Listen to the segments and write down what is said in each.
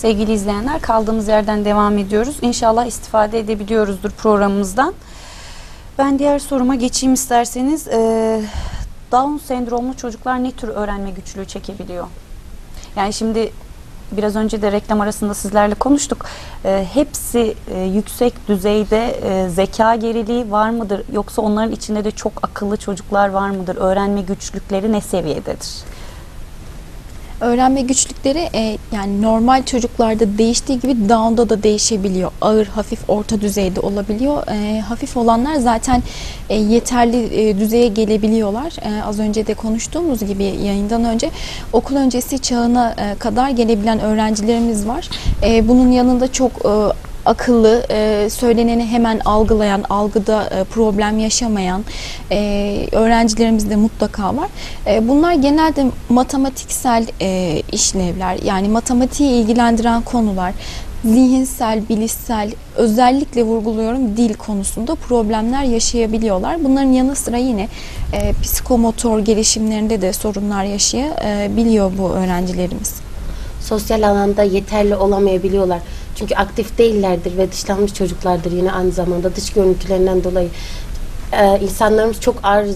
Sevgili izleyenler kaldığımız yerden devam ediyoruz. İnşallah istifade edebiliyoruzdur programımızdan. Ben diğer soruma geçeyim isterseniz. Ee, Down sendromlu çocuklar ne tür öğrenme güçlüğü çekebiliyor? Yani şimdi biraz önce de reklam arasında sizlerle konuştuk. Ee, hepsi e, yüksek düzeyde e, zeka geriliği var mıdır? Yoksa onların içinde de çok akıllı çocuklar var mıdır? Öğrenme güçlükleri ne seviyededir? Öğrenme güçlükleri e, yani normal çocuklarda değiştiği gibi Down'da da değişebiliyor. Ağır, hafif, orta düzeyde olabiliyor. E, hafif olanlar zaten e, yeterli e, düzeye gelebiliyorlar. E, az önce de konuştuğumuz gibi yayından önce okul öncesi çağına e, kadar gelebilen öğrencilerimiz var. E, bunun yanında çok e, akıllı, e, söyleneni hemen algılayan, algıda e, problem yaşamayan e, öğrencilerimiz de mutlaka var. E, bunlar genelde matematiksel e, işlevler, yani matematiği ilgilendiren konular, zihinsel, bilişsel, özellikle vurguluyorum dil konusunda problemler yaşayabiliyorlar. Bunların yanı sıra yine e, psikomotor gelişimlerinde de sorunlar yaşayabiliyor bu öğrencilerimiz. Sosyal alanda yeterli olamayabiliyorlar. Çünkü aktif değillerdir ve dışlanmış çocuklardır yine aynı zamanda dış görüntülerinden dolayı. Ee, insanlarımız çok ağır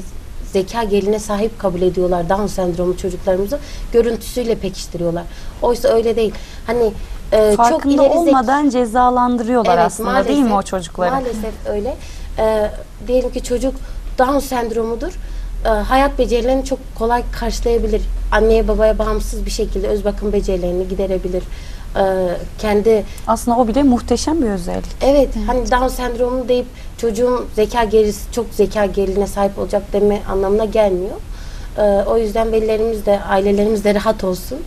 zeka geriline sahip kabul ediyorlar Down sendromu çocuklarımızı. Görüntüsüyle pekiştiriyorlar. Oysa öyle değil. Hani e, çok Farkında ileri zek- olmadan cezalandırıyorlar Evet, aslında değil mi o çocukları? Maalesef öyle. Ee, diyelim ki çocuk Down sendromudur. Ee, hayat becerilerini çok kolay karşılayabilir. Anneye babaya bağımsız bir şekilde öz bakım becerilerini giderebilir. Ee, kendi Aslında o bile muhteşem bir özellik. evet, hani Down sendromu deyip çocuğun zeka gerisi çok zeka geriline sahip olacak deme anlamına gelmiyor. Ee, o yüzden velilerimiz de ailelerimiz de rahat olsun.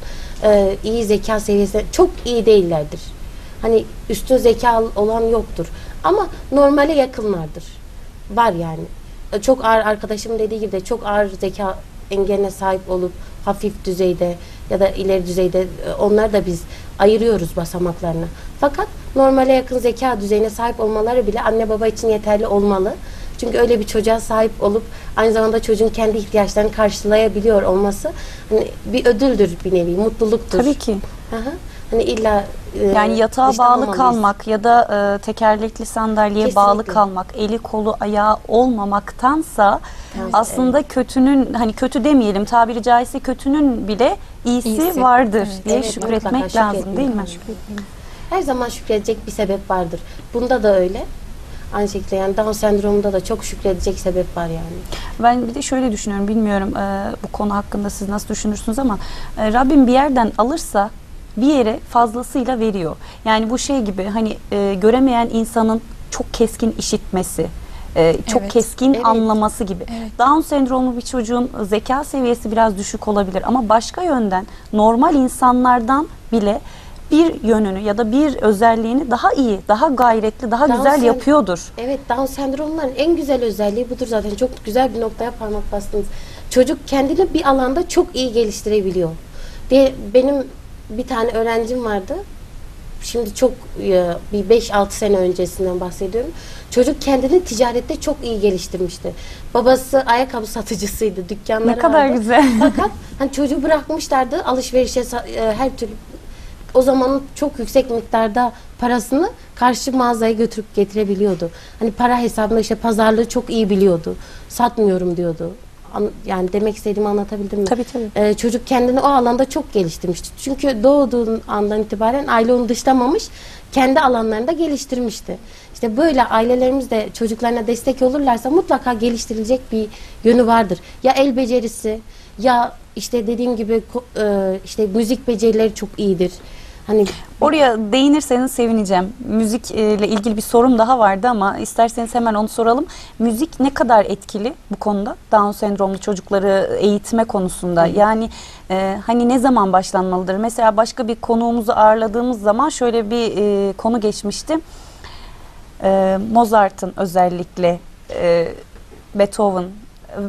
Ee, iyi zeka seviyesi çok iyi değillerdir. Hani üstün zeka olan yoktur. Ama normale yakınlardır. Var yani. Çok ağır arkadaşım dediği gibi de çok ağır zeka engeline sahip olup hafif düzeyde ya da ileri düzeyde e, onlar da biz ayırıyoruz basamaklarını. Fakat normale yakın zeka düzeyine sahip olmaları bile anne baba için yeterli olmalı. Çünkü öyle bir çocuğa sahip olup aynı zamanda çocuğun kendi ihtiyaçlarını karşılayabiliyor olması hani bir ödüldür bir nevi, mutluluktur. Tabii ki. Hı hı. Hani illa e, Yani yatağa bağlı dışlanmamalıyız. kalmak ya da e, tekerlekli sandalyeye bağlı Kesinlikle. kalmak, eli kolu ayağı olmamaktansa Evet, aslında kötünün hani kötü demeyelim tabiri caizse kötünün bile iyisi, İyisi, vardır evet. diye Evet, şükretmek lazım şükretmek değil mi? lazım. Her zaman şükredecek bir sebep vardır. Bunda da öyle. Aynı şekilde yani Down sendromunda da çok şükredecek sebep var yani. Ben bir de şöyle düşünüyorum bilmiyorum e, bu konu hakkında siz nasıl düşünürsünüz ama e, Rabbim bir yerden alırsa bir yere fazlasıyla veriyor. Yani bu şey gibi hani e, göremeyen insanın çok keskin işitmesi, e, çok Evet, keskin evet. anlaması gibi. Evet. Down sendromlu bir çocuğun zeka seviyesi biraz düşük olabilir ama başka yönden normal insanlardan bile bir yönünü ya da bir özelliğini daha iyi, daha gayretli, daha Down güzel yapıyordur. Evet Down sendromların en güzel özelliği budur zaten. Çok güzel bir noktaya parmak bastınız. Çocuk kendini bir alanda çok iyi geliştirebiliyor. Diye benim bir tane öğrencim vardı. Şimdi çok e, bir 5-6 sene öncesinden bahsediyorum. Çocuk kendini ticarette çok iyi geliştirmişti. Babası ayakkabı satıcısıydı. Dükkanları Ne kadar vardı. güzel. Fakat hani çocuğu bırakmışlardı alışverişe e, her türlü o zamanın çok yüksek miktarda parasını karşı mağazaya götürüp getirebiliyordu. Hani para hesabında işte pazarlığı çok iyi biliyordu. Satmıyorum diyordu. An- Yani demek istediğimi anlatabildim mi? Tabii, tabii. Ee, çocuk kendini o alanda çok geliştirmişti. Çünkü doğduğun andan itibaren aile onu dışlamamış, kendi alanlarında geliştirmişti. İşte böyle ailelerimiz de çocuklarına destek olurlarsa mutlaka geliştirilecek bir yönü vardır. Ya el becerisi ya işte dediğim gibi e, işte müzik becerileri çok iyidir. Hani Oraya değinirseniz sevineceğim. Müzik e, ilgili bir sorum daha vardı ama isterseniz hemen onu soralım. Müzik ne kadar etkili bu konuda? Down sendromlu çocukları eğitme konusunda. Yani e, hani ne zaman başlanmalıdır? Mesela başka bir konuğumuzu ağırladığımız zaman şöyle bir e, konu geçmişti. E, Mozart'ın özellikle e, Beethoven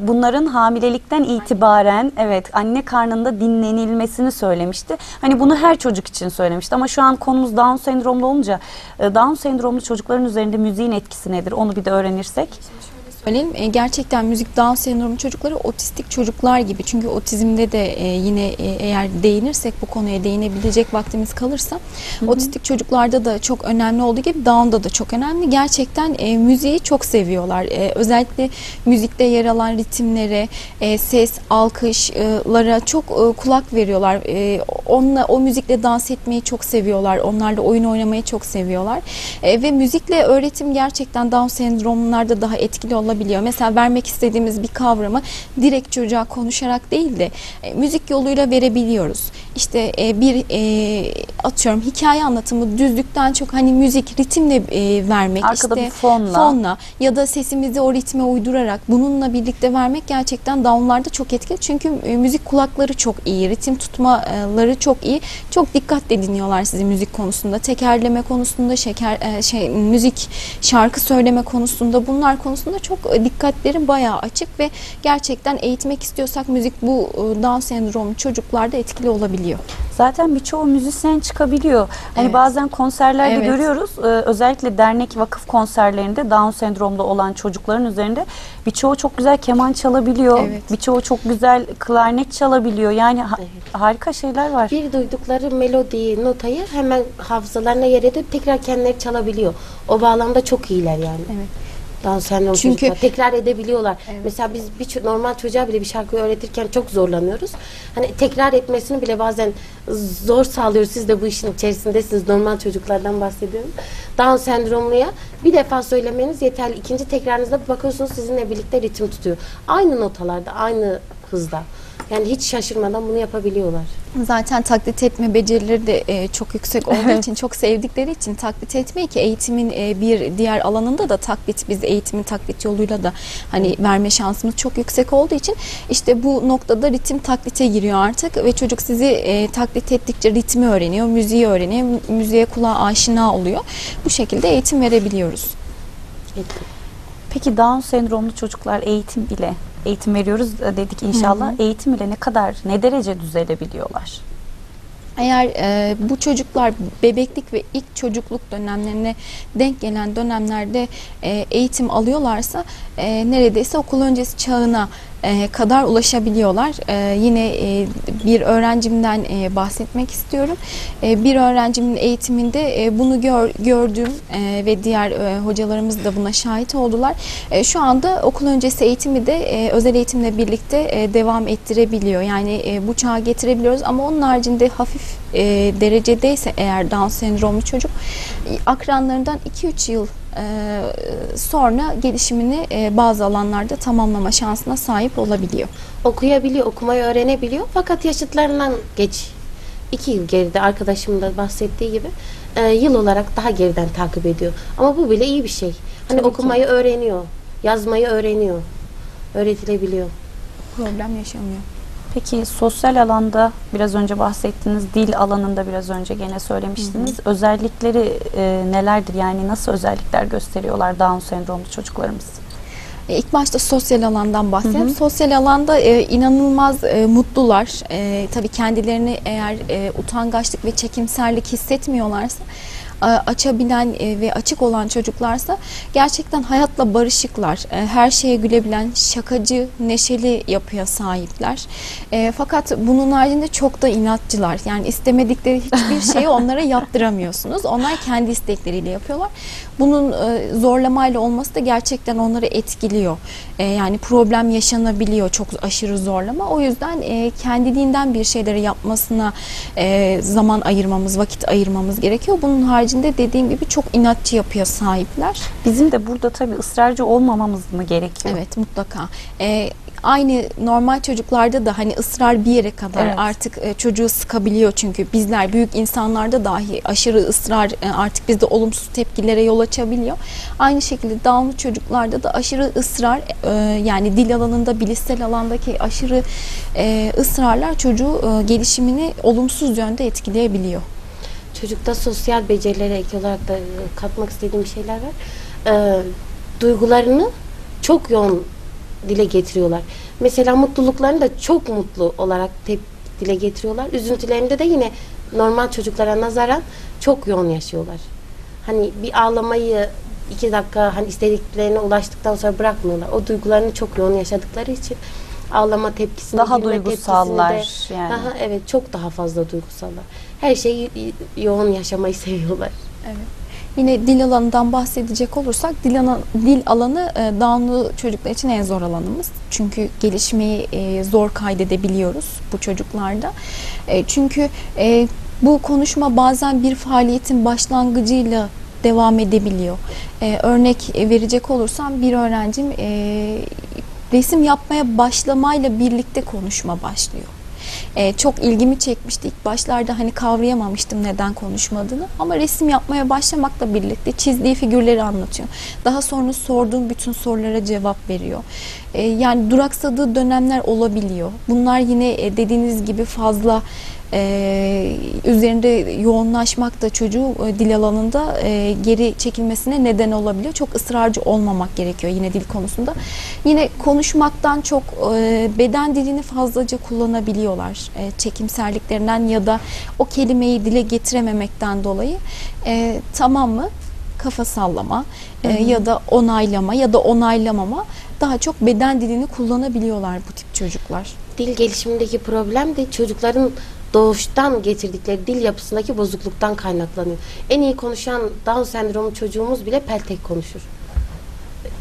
bunların hamilelikten itibaren evet anne karnında dinlenilmesini söylemişti. Hani bunu her çocuk için söylemişti ama şu an konumuz Down sendromlu olunca e, Down sendromlu çocukların üzerinde müziğin etkisi nedir? Onu bir de öğrenirsek. söyleyelim. E, gerçekten müzik Down sendromu çocukları otistik çocuklar gibi. Çünkü otizmde de e, yine e, eğer değinirsek bu konuya değinebilecek vaktimiz kalırsa otistik çocuklarda da çok önemli olduğu gibi Down'da da çok önemli. Gerçekten e, müziği çok seviyorlar. E, özellikle müzikte yer alan ritimlere, e, ses, alkışlara çok e, kulak veriyorlar. E, onunla o müzikle dans etmeyi çok seviyorlar. Onlarla oyun oynamayı çok seviyorlar. E, ve müzikle öğretim gerçekten Down sendromlarda daha etkili olabiliyor. Mesela vermek istediğimiz bir kavramı direkt çocuğa konuşarak değil de e, müzik yoluyla verebiliyoruz. İşte e, bir e, atıyorum hikaye anlatımı düzlükten çok hani müzik ritimle e, vermek Arkada işte bir fonla. fonla ya da sesimizi o ritme uydurarak bununla birlikte vermek gerçekten downlarda çok etkili. Çünkü e, müzik kulakları çok iyi, ritim tutmaları çok iyi. Çok dikkatle dinliyorlar sizi müzik konusunda. Tekerleme konusunda, şeker e, şey müzik şarkı söyleme konusunda bunlar konusunda çok e, dikkatleri bayağı açık ve gerçekten eğitmek istiyorsak müzik bu e, Down sendromu çocuklarda etkili olabiliyor. Zaten birçoğu müzisyen çıkabiliyor. Hani Evet. bazen konserlerde Evet. görüyoruz. Ee, özellikle dernek vakıf konserlerinde Down sendromlu olan çocukların üzerinde birçoğu çok güzel keman çalabiliyor. Evet. Birçoğu çok güzel klarnet çalabiliyor. Yani ha- Evet. harika şeyler var. Bir duydukları melodiyi, notayı hemen hafızalarına yer edip tekrar kendileri çalabiliyor. O bağlamda çok iyiler yani. Evet. Down sendrom Çünkü- çocuklar. Tekrar edebiliyorlar. Evet. Mesela biz bir normal çocuğa bile bir şarkı öğretirken çok zorlanıyoruz. Hani tekrar etmesini bile bazen zor sağlıyoruz. Siz de bu işin içerisindesiniz. Normal çocuklardan bahsediyorum. Down sendromluya bir defa söylemeniz yeterli. İkinci tekrarınızda bakıyorsunuz sizinle birlikte ritim tutuyor. Aynı notalarda, aynı hızda. Yani hiç şaşırmadan bunu yapabiliyorlar. Zaten taklit etme becerileri de e, çok yüksek olduğu için, çok sevdikleri için taklit etmeyi ki eğitimin e, bir diğer alanında da taklit, biz eğitimin taklit yoluyla da hani verme şansımız çok yüksek olduğu için işte bu noktada ritim taklite giriyor artık ve çocuk sizi e, taklit ettikçe ritmi öğreniyor, müziği öğreniyor, mü- müziğe kulağı aşina oluyor. Bu şekilde eğitim verebiliyoruz. Peki Down sendromlu çocuklar eğitim ile eğitim veriyoruz e, dedik inşallah. Eğitim ile ne kadar ne derece düzelebiliyorlar? Eğer e, bu çocuklar bebeklik ve ilk çocukluk dönemlerine denk gelen dönemlerde e, eğitim alıyorlarsa e, neredeyse okul öncesi çağına kadar ulaşabiliyorlar. E, yine e, bir öğrencimden e, bahsetmek istiyorum. E, bir öğrencimin eğitiminde e, bunu gör, gördüm e, ve diğer e, hocalarımız da buna şahit oldular. E, şu anda okul öncesi eğitimi de e, özel eğitimle birlikte e, devam ettirebiliyor. Yani e, bu çağa getirebiliyoruz ama onun haricinde hafif e, derecedeyse eğer Down sendromlu çocuk e, akranlarından 2-3 yıl e, sonra gelişimini e, bazı alanlarda tamamlama şansına sahip olabiliyor. okuyabiliyor, okumayı öğrenebiliyor. Fakat yaşıtlarından geç. iki yıl geride arkadaşımın da bahsettiği gibi e, yıl olarak daha geriden takip ediyor. Ama bu bile iyi bir şey. Hani Tabii ki. okumayı öğreniyor, yazmayı öğreniyor, öğretilebiliyor. Problem yaşamıyor. Peki sosyal alanda biraz önce bahsettiğiniz dil alanında biraz önce gene söylemiştiniz. Özellikleri e, nelerdir? Yani nasıl özellikler gösteriyorlar Down sendromlu çocuklarımız? E, İlk başta sosyal alandan bahsedelim. Hı hı. Sosyal alanda e, inanılmaz e, mutlular. E, tabii kendilerini eğer e, utangaçlık ve çekimserlik hissetmiyorlarsa açabilen e, ve açık olan çocuklarsa gerçekten hayatla barışıklar. E, her şeye gülebilen, şakacı, neşeli yapıya sahipler. E, fakat bunun haricinde çok da inatçılar. Yani istemedikleri hiçbir şeyi onlara yaptıramıyorsunuz. Onlar kendi istekleriyle yapıyorlar. Bunun e, zorlamayla olması da gerçekten onları etkiliyor. E, yani problem yaşanabiliyor çok aşırı zorlama. O yüzden e, kendiliğinden bir şeyleri yapmasına e, zaman ayırmamız, vakit ayırmamız gerekiyor. Bunun haricinde dediğim gibi çok inatçı yapıya sahipler. Bizim de burada tabii ısrarcı olmamamız mı gerekiyor? Evet mutlaka. E, aynı normal çocuklarda da hani ısrar bir yere kadar Evet. artık e, çocuğu sıkabiliyor çünkü bizler büyük insanlarda dahi aşırı ısrar e, artık bizde olumsuz tepkilere yol açabiliyor. Aynı şekilde Down'lu çocuklarda da aşırı ısrar e, yani dil alanında bilişsel alandaki aşırı ısrarlar çocuğu gelişimini olumsuz yönde etkileyebiliyor. Çocukta sosyal becerilere ek olarak da e, katmak istediğim şeyler var. Ee, duygularını çok yoğun dile getiriyorlar. Mesela mutluluklarını da çok mutlu olarak tep dile getiriyorlar. Üzüntülerinde de yine normal çocuklara nazaran çok yoğun yaşıyorlar. Hani bir ağlamayı iki dakika hani istediklerine ulaştıktan sonra bırakmıyorlar. O duygularını çok yoğun yaşadıkları için ağlama tepkisini, Daha gülme duygusallar tepkisini de- yani. Aha, evet çok daha fazla duygusallar. Her şeyi yoğun yaşamayı seviyorlar. Evet. Yine dil alanından bahsedecek olursak dil, ana- dil alanı e, Down'lu çocuklar için en zor alanımız. Çünkü gelişmeyi e, zor kaydedebiliyoruz bu çocuklarda. E, çünkü e, bu konuşma bazen bir faaliyetin başlangıcıyla devam edebiliyor. E, örnek verecek olursam bir öğrencim e, resim yapmaya başlamayla birlikte konuşma başlıyor. Ee, çok ilgimi çekmişti. İlk başlarda hani kavrayamamıştım neden konuşmadığını. Ama resim yapmaya başlamakla birlikte çizdiği figürleri anlatıyor. Daha sonra sorduğum bütün sorulara cevap veriyor. Ee, yani duraksadığı dönemler olabiliyor. Bunlar yine e, dediğiniz gibi fazla e, üzerinde yoğunlaşmak da çocuğu e, dil alanında e, geri çekilmesine neden olabiliyor. Çok ısrarcı olmamak gerekiyor yine dil konusunda. Yine konuşmaktan çok e, beden dilini fazlaca kullanabiliyorlar. E, çekimserliklerinden ya da o kelimeyi dile getirememekten dolayı e, tamam mı? Kafa sallama e, ya da onaylama ya da onaylamama daha çok beden dilini kullanabiliyorlar bu tip çocuklar. Dil gelişimindeki problem de çocukların doğuştan getirdikleri dil yapısındaki bozukluktan kaynaklanıyor. En iyi konuşan Down sendromu çocuğumuz bile peltek konuşur.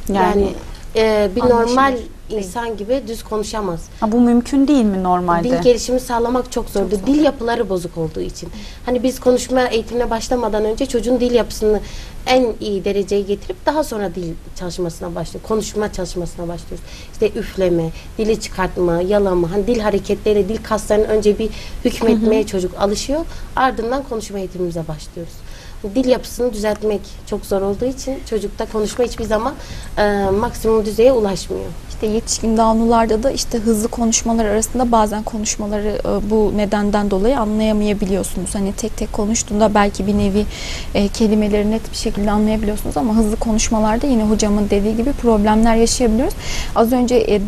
Yani, Yani, e, bir Anlaşılır normal. İnsan gibi düz konuşamaz. ha, bu mümkün değil mi normalde? Dil gelişimi sağlamak çok zordu. Çok zor. Dil yapıları bozuk olduğu için. Hani biz konuşma eğitimine başlamadan önce çocuğun dil yapısını en iyi dereceye getirip daha sonra dil çalışmasına başlıyoruz. Konuşma çalışmasına başlıyoruz. İşte üfleme, dili çıkartma, yalama, hani dil hareketleri, dil kaslarının önce bir hükmetmeye çocuk alışıyor. Ardından konuşma eğitimimize başlıyoruz. Dil yapısını düzeltmek çok zor olduğu için çocukta konuşma hiçbir zaman e, maksimum düzeye ulaşmıyor. İşte yetişkin Down'lularda da işte hızlı konuşmalar arasında bazen konuşmaları e, bu nedenden dolayı anlayamayabiliyorsunuz. Hani tek tek konuştuğunda belki bir nevi e, kelimeleri net bir şekilde anlayabiliyorsunuz ama hızlı konuşmalarda yine hocamın dediği gibi problemler yaşayabiliyoruz. Az önce e,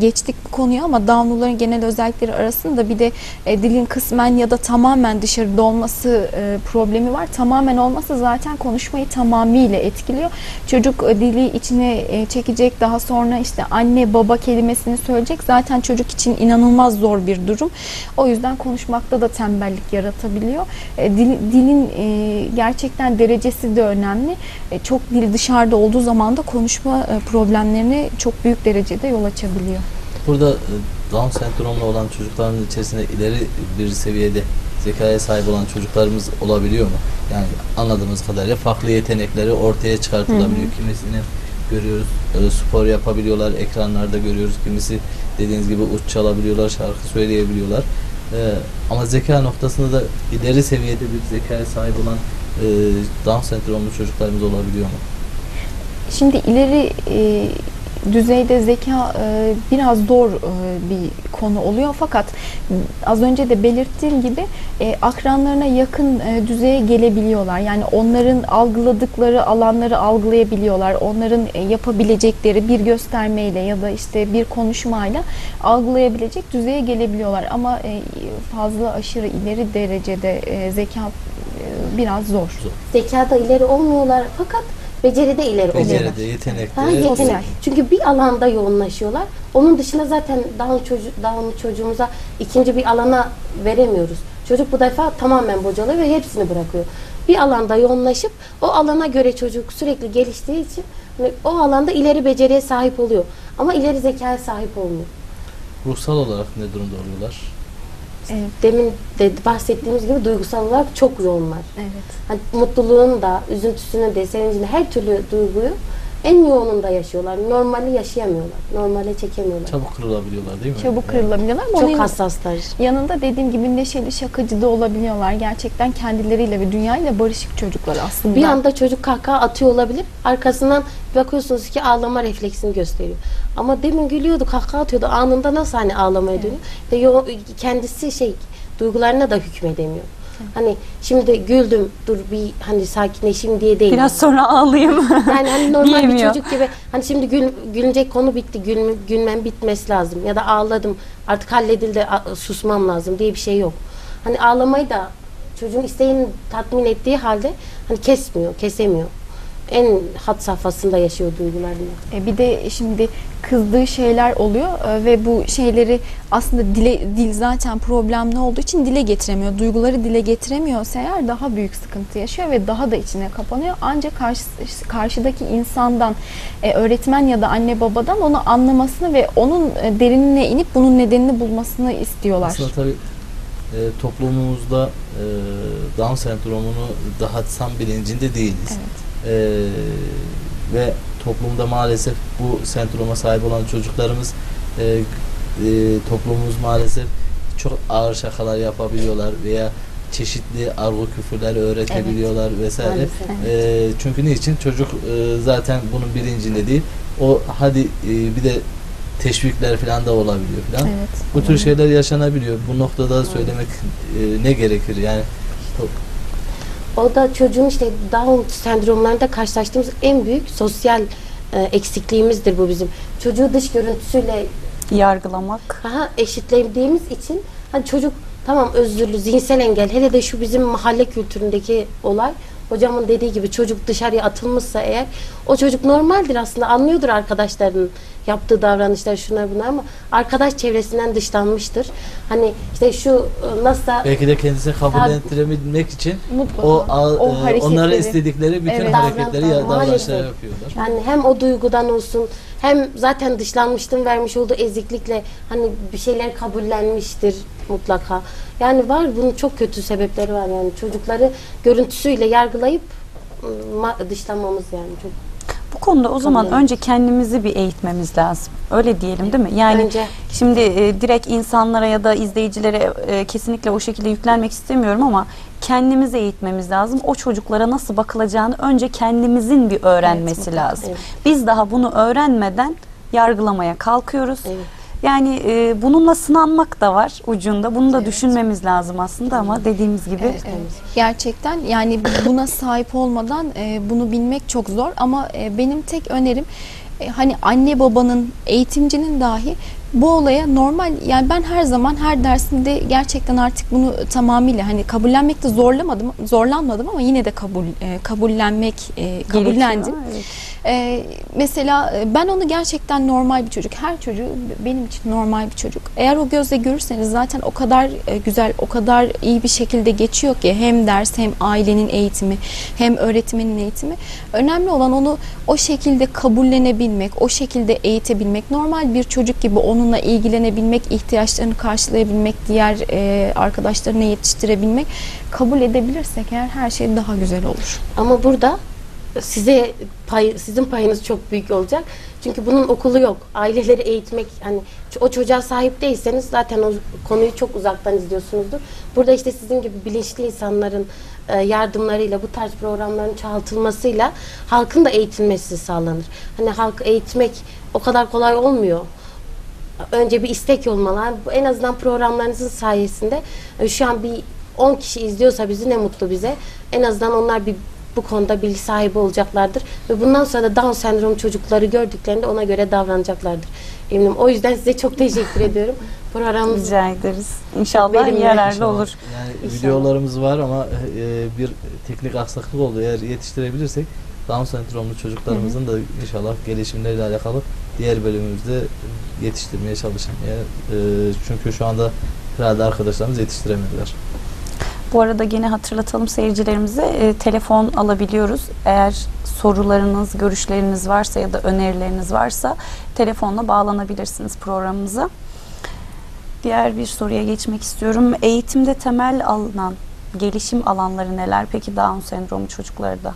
geçtik bu konuyu ama Down'luların genel özellikleri arasında bir de dilin kısmen ya da tamamen dışarıda olması problemi var. Tamamen olması zaten konuşmayı tamamıyla etkiliyor. Çocuk dili içine çekecek daha sonra işte anne baba kelimesini söyleyecek. Zaten çocuk için inanılmaz zor bir durum. O yüzden konuşmakta da tembellik yaratabiliyor. E, dil- dilin e, gerçekten derecesi de önemli. E, çok dil dışarıda olduğu zaman da konuşma e, problemlerine çok büyük derecede yol açabiliyor. Burada e, Down sendromlu olan çocukların içerisinde ileri bir seviyede zekaya sahip olan çocuklarımız olabiliyor mu? Yani anladığımız kadarıyla farklı yetenekleri ortaya çıkartılabiliyor. Kimisini görüyoruz, e, spor yapabiliyorlar, ekranlarda görüyoruz. Kimisi dediğiniz gibi uç çalabiliyorlar, şarkı söyleyebiliyorlar. E, ama zeka noktasında da ileri seviyede bir zekaya sahip olan e, Down sendromlu çocuklarımız olabiliyor mu? Şimdi ileri e, düzeyde zeka e, biraz zor e, bir konu oluyor fakat az önce de belirttiğim gibi e, akranlarına yakın e, düzeye gelebiliyorlar. Yani onların algıladıkları alanları algılayabiliyorlar. Onların e, yapabilecekleri bir göstermeyle ya da işte bir konuşmayla algılayabilecek düzeye gelebiliyorlar. Ama e, fazla aşırı ileri derecede e, zeka e, biraz zor. Zekada ileri olmuyorlar fakat beceride ileri oluyorlar. Beceride, yetenekte. Ha, yetenek. Sosyal. Çünkü bir alanda yoğunlaşıyorlar. Onun dışında zaten Down, çocuğu, Down çocuğumuza ikinci bir alana veremiyoruz. Çocuk bu defa tamamen bocalıyor ve hepsini bırakıyor. Bir alanda yoğunlaşıp o alana göre çocuk sürekli geliştiği için hani o alanda ileri beceriye sahip oluyor. Ama ileri zekaya sahip olmuyor. Ruhsal olarak ne durumda oluyorlar? Evet. Demin de bahsettiğimiz gibi duygusal olarak çok yoğunlar. Evet. Hani mutluluğun da, üzüntüsünü de, sevincini her türlü duyguyu en yoğununda yaşıyorlar. Normali yaşayamıyorlar. Normale çekemiyorlar. Çabuk kırılabiliyorlar değil mi? Çabuk kırılabiliyorlar ama Çok onun hassaslar. yanında dediğim gibi neşeli şakacı da olabiliyorlar. Gerçekten kendileriyle ve dünyayla barışık çocuklar aslında. Bir anda çocuk kahkaha atıyor olabilir. Arkasından bakıyorsunuz ki ağlama refleksini gösteriyor. Ama demin gülüyordu, kahkaha atıyordu. Anında nasıl hani ağlamaya dönüyor? Ve yo- kendisi şey duygularına da hükmedemiyor. Hani şimdi güldüm, dur bir hani sakinleşeyim diye değil. Biraz sonra ağlayayım. Yani hani normal bir çocuk gibi hani şimdi gül, gülünecek konu bitti. Gülme, gülmem bitmesi lazım. Ya da ağladım artık halledildi susmam lazım diye bir şey yok. Hani ağlamayı da çocuğun isteğini tatmin ettiği halde hani kesmiyor, kesemiyor. En hat safhasında yaşıyor duygularını. E, bir de şimdi kızdığı şeyler oluyor e, ve bu şeyleri aslında dile dil zaten problemli olduğu için dile getiremiyor. Duyguları dile getiremiyorsa eğer daha büyük sıkıntı yaşıyor ve daha da içine kapanıyor. Ancak karşı, karşıdaki insandan, e, öğretmen ya da anne babadan onu anlamasını ve onun e, derinine inip bunun nedenini bulmasını istiyorlar. Aslında tabii e, toplumumuzda e, Down sendromunu daha tam bilincinde değiliz. Evet. E, ve toplumda maalesef bu sendroma sahip olan çocuklarımız e, e, toplumumuz maalesef çok ağır şakalar yapabiliyorlar veya çeşitli argo küfürler öğretebiliyorlar vesaire. Maalesef. E, çünkü niçin? Çocuk e, zaten bunun bilincinde değil. O hadi e, bir de teşvikler falan da olabiliyor falan. Evet. Bu tür şeyler yaşanabiliyor. Bu noktada söylemek e, ne gerekir? Yani O da çocuğun işte Down sendromlarında karşılaştığımız en büyük sosyal e, eksikliğimizdir bu bizim. Çocuğu dış görüntüsüyle Yargılamak. daha eşitlediğimiz için hani çocuk tamam özürlü, zihinsel engel hele de şu bizim mahalle kültüründeki olay hocamın dediği gibi çocuk dışarıya atılmışsa eğer o çocuk normaldir aslında anlıyordur arkadaşlarının yaptığı davranışlar şuna buna ama arkadaş çevresinden dışlanmıştır. Hani işte şu e, nasılsa belki de kendisini kabullendirebilmek için Mutlaka. o, a- O e, onların istedikleri bütün Evet. hareketleri ya Davran- davranışlar yapıyorlar. Yani hem o duygudan olsun hem zaten dışlanmıştım vermiş olduğu eziklikle hani bir şeyler kabullenmiştir mutlaka. Yani var bunun çok kötü sebepleri var yani çocukları görüntüsüyle yargılayıp ıı, ma- dışlamamız yani çok. Bu konuda o zaman önce kendimizi bir eğitmemiz lazım. Öyle diyelim değil mi? Yani Önce Şimdi e, direkt insanlara ya da izleyicilere e, kesinlikle o şekilde yüklenmek istemiyorum ama kendimizi eğitmemiz lazım. O çocuklara nasıl bakılacağını önce kendimizin bir öğrenmesi mutlaka, lazım. evet. Biz daha bunu öğrenmeden yargılamaya kalkıyoruz. Evet. Yani e, bununla sınanmak da var ucunda. Bunu da Evet. düşünmemiz lazım aslında ama dediğimiz gibi Evet, Gerçekten yani buna sahip olmadan e, bunu bilmek çok zor ama e, benim tek önerim e, hani anne babanın eğitimcinin dahi bu olaya normal yani ben her zaman her dersimde gerçekten artık bunu tamamıyla hani kabullenmekte zorlamadım zorlanmadım ama yine de kabul e, kabullenmek e, kabullendim. gerekiyor. Evet. Ee, mesela e, ben onu gerçekten normal bir çocuk. Her çocuğu benim için normal bir çocuk. Eğer o gözle görürseniz zaten o kadar e, güzel, o kadar iyi bir şekilde geçiyor ki hem ders hem ailenin eğitimi hem öğretmenin eğitimi. Önemli olan onu o şekilde kabullenebilmek, o şekilde eğitebilmek, normal bir çocuk gibi onunla ilgilenebilmek, ihtiyaçlarını karşılayabilmek, diğer e, arkadaşlarına yetiştirebilmek. Kabul edebilirsek eğer her şey daha güzel olur. ama burada size pay, sizin payınız çok büyük olacak. Çünkü bunun okulu yok. Aileleri eğitmek hani o çocuğa sahip değilseniz zaten o konuyu çok uzaktan izliyorsunuzdur. Burada işte sizin gibi bilinçli insanların e, yardımlarıyla bu tarz programların çoğaltılmasıyla halkın da eğitilmesi sağlanır. Hani halk eğitmek o kadar kolay olmuyor. Önce bir istek olmalı. Yani bu En azından programlarınızın sayesinde e, şu an bir 10 kişi izliyorsa bizi ne mutlu bize. En azından onlar bir bu konuda bilgi sahibi olacaklardır ve bundan sonra da Down sendrom çocukları gördüklerinde ona göre davranacaklardır. Eminim. O yüzden size çok teşekkür ediyorum. Programımız Rica ederiz. İnşallah verimli. yararlı İnşallah. olur. Yani İnşallah. videolarımız var ama e, bir teknik aksaklık oldu. Eğer yetiştirebilirsek Down sendromlu çocuklarımızın da inşallah gelişimleriyle alakalı diğer bölümümüzde yetiştirmeye çalışmaya e, çünkü şu anda herhalde arkadaşlarımız yetiştiremediler. Bu arada gene hatırlatalım seyircilerimize e, telefon alabiliyoruz. Eğer sorularınız, görüşleriniz varsa ya da önerileriniz varsa telefonla bağlanabilirsiniz programımıza. Diğer bir soruya geçmek istiyorum. Eğitimde temel alınan gelişim alanları neler peki Down sendromu çocuklarda?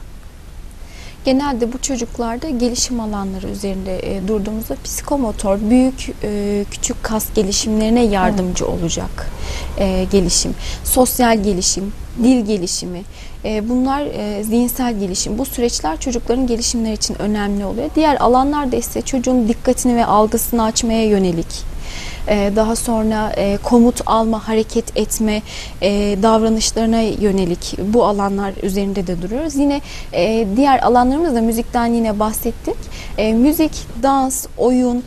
Genelde bu çocuklarda gelişim alanları üzerinde e, durduğumuzda psikomotor, büyük e, küçük kas gelişimlerine yardımcı olacak e, gelişim. Sosyal gelişim, dil gelişimi, e, bunlar e, zihinsel gelişim. Bu süreçler çocukların gelişimleri için önemli oluyor. Diğer alanlarda ise çocuğun dikkatini ve algısını açmaya yönelik. E, Daha sonra e, komut alma, hareket etme e, davranışlarına yönelik bu alanlar üzerinde de duruyoruz. Yine e, diğer alanlarımızda müzikten yine bahsettik. E, müzik, dans, oyun,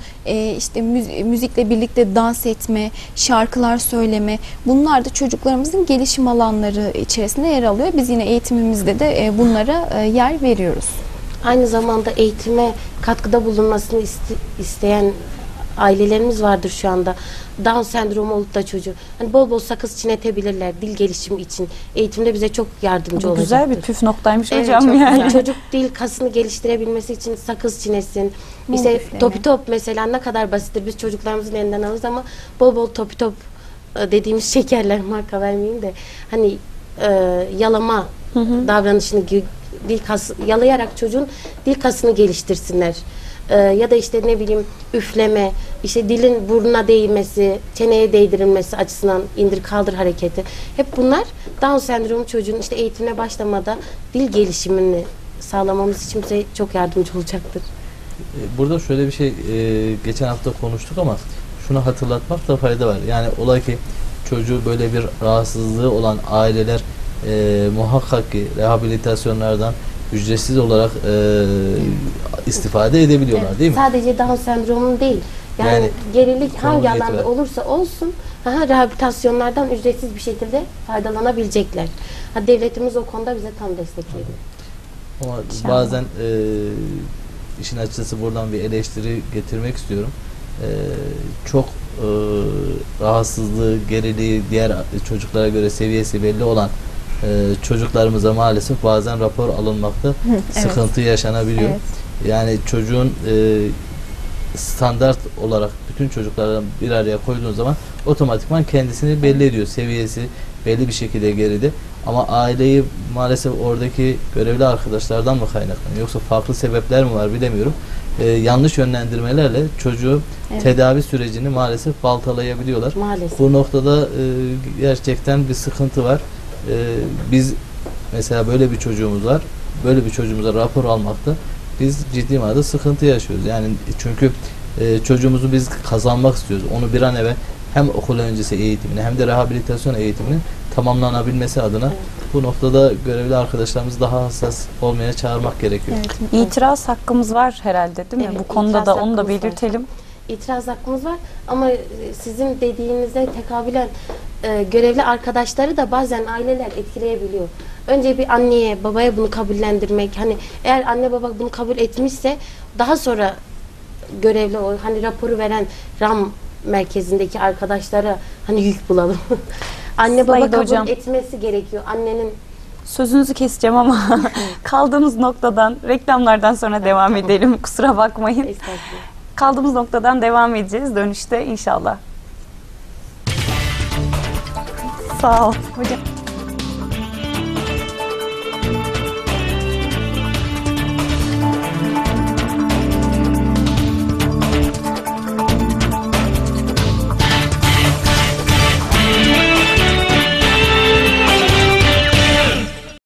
işte müz- müzikle birlikte dans etme, şarkılar söyleme bunlar da çocuklarımızın gelişim alanları içerisinde yer alıyor. Biz yine eğitimimizde de bunlara yer veriyoruz. aynı zamanda eğitime katkıda bulunmasını iste- isteyen ailelerimiz vardır şu anda. Down sendromu olup da çocuğu. Hani bol bol sakız çiğnetebilirler dil gelişimi için. Eğitimde bize çok yardımcı Bu olacaktır. güzel bir püf noktaymış Evet, hocam çok yani. güzel. Çocuk dil kasını geliştirebilmesi için sakız çinesin. Mum İşte topi top mesela ne kadar basittir. Biz çocuklarımızın elinden alırız ama bol bol topi top e, dediğimiz şekerler marka vermeyeyim de hani e, yalama davranışını gü- dil kası yalayarak çocuğun dil kasını geliştirsinler. E, ya da işte ne bileyim üfleme, işte dilin burnuna değmesi, çeneye değdirilmesi açısından indir kaldır hareketi. Hep bunlar Down sendromu çocuğun işte eğitimine başlamada dil gelişimini sağlamamız için bize çok yardımcı olacaktır. E, Burada şöyle bir şey e, geçen hafta konuştuk ama şunu hatırlatmakta fayda var. Yani olay ki çocuğu böyle bir rahatsızlığı olan aileler e, muhakkak ki rehabilitasyonlardan ücretsiz olarak e, istifade edebiliyorlar Evet, değil mi? Sadece Down sendromunun değil. Yani, Yani gerilik hangi alanda yetiver. olursa olsun aha, rehabilitasyonlardan ücretsiz bir şekilde faydalanabilecekler. Ha, devletimiz o konuda bize tam destek veriyor. Ama İnşallah. bazen e, işin açıkçası buradan bir eleştiri getirmek istiyorum. E, çok e, rahatsızlığı, geriliği diğer çocuklara göre seviyesi belli olan e, çocuklarımıza maalesef bazen rapor alınmakta evet. sıkıntı yaşanabiliyor. Evet. Yani çocuğun e, standart olarak bütün çocukları bir araya koyduğun zaman otomatikman kendisini belli ediyor. Seviyesi belli bir şekilde geride. Ama aileyi maalesef oradaki görevli arkadaşlardan mı kaynaklanıyor yoksa farklı sebepler mi var bilemiyorum. E, yanlış yönlendirmelerle çocuğu Evet. tedavi sürecini maalesef baltalayabiliyorlar. Maalesef. Bu noktada e, gerçekten bir sıkıntı var. E, biz mesela böyle bir çocuğumuz var. Böyle bir çocuğumuza rapor almakta biz ciddi manada sıkıntı yaşıyoruz. Yani çünkü e, çocuğumuzu biz kazanmak istiyoruz. Onu bir an evvel hem okul öncesi eğitimini hem de rehabilitasyon eğitiminin tamamlanabilmesi adına Evet. bu noktada görevli arkadaşlarımız daha hassas olmaya çağırmak gerekiyor. Evet. İtiraz hakkımız var herhalde değil mi? Evet, Bu konuda da onu da hakkımız var. belirtelim. İtiraz hakkımız var ama e, sizin dediğinize tekabülen e, görevli arkadaşları da bazen aileler etkileyebiliyor. Önce bir anneye, babaya bunu kabullendirmek. Hani eğer anne baba bunu kabul etmişse daha sonra görevli o hani raporu veren RAM merkezindeki arkadaşlara hani yük bulalım. anne baba kabul hocam. etmesi gerekiyor. Annenin Sözünüzü keseceğim ama kaldığımız noktadan reklamlardan sonra devam edelim. Kusura bakmayın. Kaldığımız noktadan devam edeceğiz dönüşte inşallah. Sağ ol hocam.